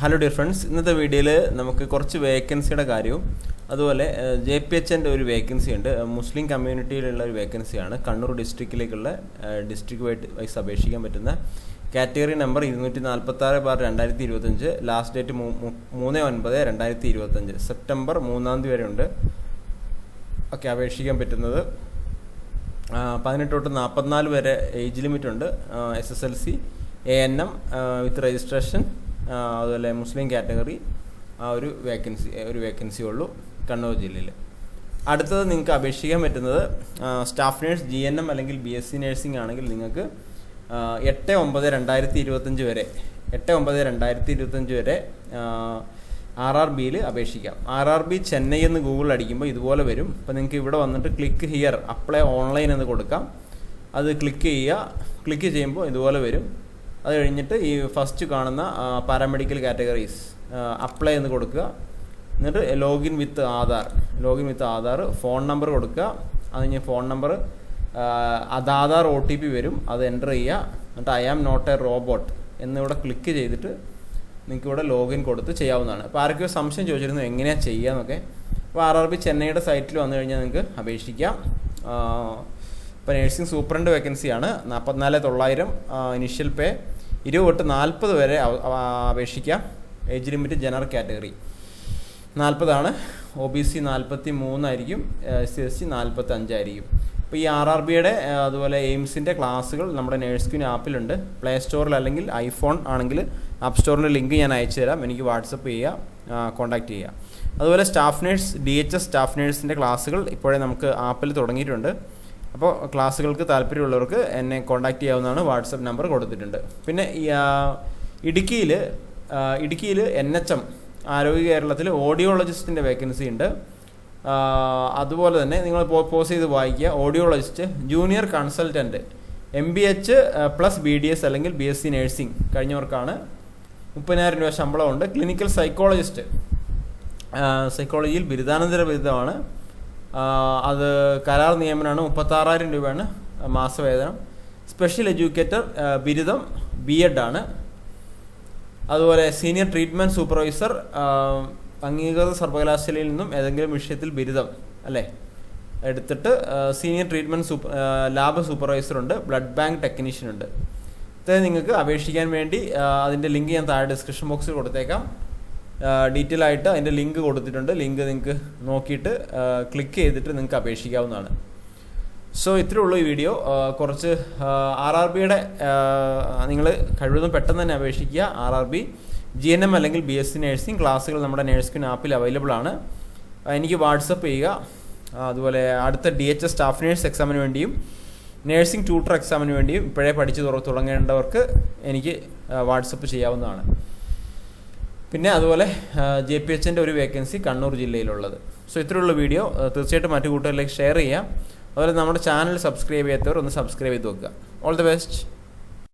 Hello dear friends ഇന്നത്തെ വീഡിയോയിൽ നമുക്ക് കുറച്ച് വേക്കൻസിയുടെ കാര്യവും അതുപോലെ ജെ പി എച്ചിന്റെ ഒരു വേക്കൻസി ഉണ്ട്. മുസ്ലിം കമ്മ്യൂണിറ്റിയിലുള്ള ഒരു വേക്കൻസിയാണ് കണ്ണൂർ ഡിസ്ട്രിക്റ്റിലേക്കുള്ള ഡിസ്ട്രിക്ട് വൈഡ് വൈസ് അപേക്ഷിക്കാൻ പറ്റുന്ന കാറ്റഗറി നമ്പർ ഇരുന്നൂറ്റി നാൽപ്പത്തി ആറ് ബാർ രണ്ടായിരത്തി ഇരുപത്തഞ്ച് ലാസ്റ്റ് ഡേറ്റ് മൂന്ന് ഒൻപത് രണ്ടായിരത്തി ഇരുപത്തഞ്ച് സെപ്റ്റംബർ മൂന്നാം തീയതി വരെ ഉണ്ട് ഒക്കെ അപേക്ഷിക്കാൻ പറ്റുന്നത്. പതിനെട്ട് തൊട്ട് നാൽപ്പത്തിനാല് വരെ ഏജ് ലിമിറ്റ് ഉണ്ട്. S S L C A N M with registration അതുപോലെ മുസ്ലിം കാറ്റഗറി ആ ഒരു വേക്കൻസി ഒരു വേക്കൻസി ഉള്ളൂ കണ്ണൂർ ജില്ലയിൽ അടുത്തത് നിങ്ങൾക്ക് അപേക്ഷിക്കാൻ പറ്റുന്നത് staff nurse G N M അല്ലെങ്കിൽ ബി എസ് സി നേഴ്സിംഗ് ആണെങ്കിൽ നിങ്ങൾക്ക് എട്ട് ഒമ്പത് രണ്ടായിരത്തി ഇരുപത്തഞ്ച് വരെ എട്ട് ഒമ്പത് രണ്ടായിരത്തി ഇരുപത്തഞ്ച് വരെ ആർ ആർ ബിയിൽ അപേക്ഷിക്കാം. ആർ ആർ ബി ചെന്നൈ എന്ന് ഗൂഗിൾ അടിക്കുമ്പോൾ ഇതുപോലെ വരും. അപ്പോൾ നിങ്ങൾക്ക് ഇവിടെ വന്നിട്ട് ക്ലിക്ക് ഹിയർ അപ്ലൈ ഓൺലൈൻ എന്ന് കൊടുക്കാം. അത് ക്ലിക്ക് ചെയ്യുക. ക്ലിക്ക് ചെയ്യുമ്പോൾ ഇതുപോലെ വരും. അത് കഴിഞ്ഞിട്ട് ഈ ഫസ്റ്റ് കാണുന്ന പാരാമെഡിക്കൽ കാറ്റഗറീസ് അപ്ലൈ എന്ന് കൊടുക്കുക. എന്നിട്ട് login with Aadhaar. Login with Aadhaar phone number കൊടുക്കുക. അത് ഫോൺ നമ്പർ അത് ആധാർ ഒ ടി പി വരും. അത് എന്റർ ചെയ്യുക. എന്നിട്ട് I am not a robot എന്നിവിടെ ക്ലിക്ക് ചെയ്തിട്ട് നിങ്ങൾക്ക് ഇവിടെ ലോഗിൻ കൊടുത്ത് ചെയ്യാവുന്നതാണ്. അപ്പോൾ ആർക്കൊരു സംശയം ചോദിച്ചിരുന്നു എങ്ങനെയാണ് ചെയ്യുക എന്നൊക്കെ അപ്പോൾ ആർ ആർ ബി ചെന്നൈയുടെ സൈറ്റിൽ വന്നു കഴിഞ്ഞാൽ നിങ്ങൾക്ക് അപേക്ഷിക്കാം. ഇപ്പോൾ നേഴ്സിംഗ് സൂപ്രണ്ട് വേക്കൻസിയാണ് നാൽപ്പത്തിനാല് തൊള്ളായിരം ഇനിഷ്യൽ പേ ഇരുപത് തൊട്ട് നാൽപ്പത് വരെ അപേക്ഷിക്കാം. ഏജ് ലിമിറ്റ് ജനറൽ കാറ്റഗറി നാൽപ്പതാണ് ഒ ബി സി നാൽപ്പത്തി മൂന്നായിരിക്കും എസ് സി എസ് സി നാൽപ്പത്തി അഞ്ചായിരിക്കും അപ്പോൾ ഈ ആർ ആർ ബിയുടെ അതുപോലെ എയിംസിന്റെ ക്ലാസ്സുകൾ നമ്മുടെ നേഴ്സ്ക്യൂൻ ആപ്പിലുണ്ട്. പ്ലേ സ്റ്റോറിൽ അല്ലെങ്കിൽ ഐഫോൺ ആണെങ്കിൽ ആപ്പ് സ്റ്റോറിന്റെ ലിങ്ക് ഞാൻ അയച്ചു തരാം. എനിക്ക് വാട്സപ്പ് ചെയ്യുക കോൺടാക്റ്റ് ചെയ്യുക അതുപോലെ staff nurse D H S staff നേഴ്സിന്റെ ക്ലാസ്സുകൾ ഇപ്പോഴേ നമുക്ക് ആപ്പിൽ തുടങ്ങിയിട്ടുണ്ട്. അപ്പോൾ ക്ലാസ്സുകൾക്ക് താല്പര്യമുള്ളവർക്ക് എന്നെ കോൺടാക്റ്റ് ചെയ്യാവുന്നതാണ് വാട്സപ്പ് നമ്പർ കൊടുത്തിട്ടുണ്ട്. പിന്നെ ഇടുക്കിയിൽ ഇടുക്കിയിൽ എൻ എച്ച് എം ആരോഗ്യ കേരളത്തിൽ ഓഡിയോളജിസ്റ്റിന്റെ വേക്കൻസി ഉണ്ട്. അതുപോലെ തന്നെ നിങ്ങൾ പോസ് ചെയ്ത് വായിക്കുക. Audiologist junior consultant M B H plus B D S അല്ലെങ്കിൽ ബി എസ് സി നേഴ്സിംഗ് കഴിഞ്ഞവർക്കാണ് മുപ്പതിനായിരം രൂപ ശമ്പളമുണ്ട്. ക്ലിനിക്കൽ സൈക്കോളജിസ്റ്റ് സൈക്കോളജിയിൽ ബിരുദാനന്തര ബിരുദമാണ്. അത് കരാർ നിയമനമാണ് മുപ്പത്താറായിരം രൂപയാണ് മാസവേതനം. സ്പെഷ്യൽ എഡ്യൂക്കേറ്റർ ബിരുദം ബി ആണ്. അതുപോലെ സീനിയർ ട്രീറ്റ്മെന്റ് സൂപ്പർവൈസർ അംഗീകൃത സർവകലാശാലയിൽ നിന്നും ഏതെങ്കിലും വിഷയത്തിൽ ബിരുദം അല്ലേ? എടുത്തിട്ട് സീനിയർ ട്രീറ്റ്മെന്റ് സൂപ്പർ ലാബ് സൂപ്പർവൈസറുണ്ട് ബ്ലഡ് ബാങ്ക് ടെക്നീഷ്യൻ ഉണ്ട്. ഇത് നിങ്ങൾക്ക് അപേക്ഷിക്കാൻ വേണ്ടി അതിന്റെ ലിങ്ക് ഞാൻ താഴെ ഡിസ്ക്രിപ്ഷൻ ബോക്സിൽ കൊടുത്തേക്കാം. ഡീറ്റെയിൽ ആയിട്ട് അതിന്റെ ലിങ്ക് കൊടുത്തിട്ടുണ്ട്. ലിങ്ക് നിങ്ങൾക്ക് നോക്കിയിട്ട് ക്ലിക്ക് ചെയ്തിട്ട് നിങ്ങൾക്ക് അപേക്ഷിക്കാവുന്നതാണ്. സോ ഇത്രയേ ഉള്ളൂ ഈ വീഡിയോ കുറച്ച് ആർ ആർ ബിയുടെ നിങ്ങൾ കഴിവതും പെട്ടെന്ന് തന്നെ അപേക്ഷിക്കുക. R R B G N M അല്ലെങ്കിൽ ബി എസ് സി നഴ്സിംഗ് ക്ലാസ്സുകൾ നമ്മുടെ നേഴ്സ്കിൻ ആപ്പിൽ അവൈലബിൾ ആണ്. എനിക്ക് വാട്സപ്പ് ചെയ്യുക. അതുപോലെ അടുത്ത D H S staff nurse എക്സാമിന് വേണ്ടിയും നേഴ്സിംഗ് ട്യൂട്ടർ എക്സാമിന് വേണ്ടിയും ഇപ്പോഴേ പഠിച്ചു തുടങ്ങേണ്ടവർക്ക് എനിക്ക് വാട്സപ്പ് ചെയ്യാവുന്നതാണ്. പിന്നെ അതുപോലെ ജെ പി എച്ചിന്റെ ഒരു വേക്കൻസി കണ്ണൂർ ജില്ലയിലുള്ളത്. സോ ഇത്രയുള്ള വീഡിയോ തീർച്ചയായിട്ടും മറ്റു കൂട്ടുകാരിലേക്ക് ഷെയർ ചെയ്യാം. അതുപോലെ നമ്മുടെ ചാനൽ സബ്സ്ക്രൈബ് ചെയ്യാത്തവർ ഒന്ന് സബ്സ്ക്രൈബ് ചെയ്ത് വെക്കുക. All the best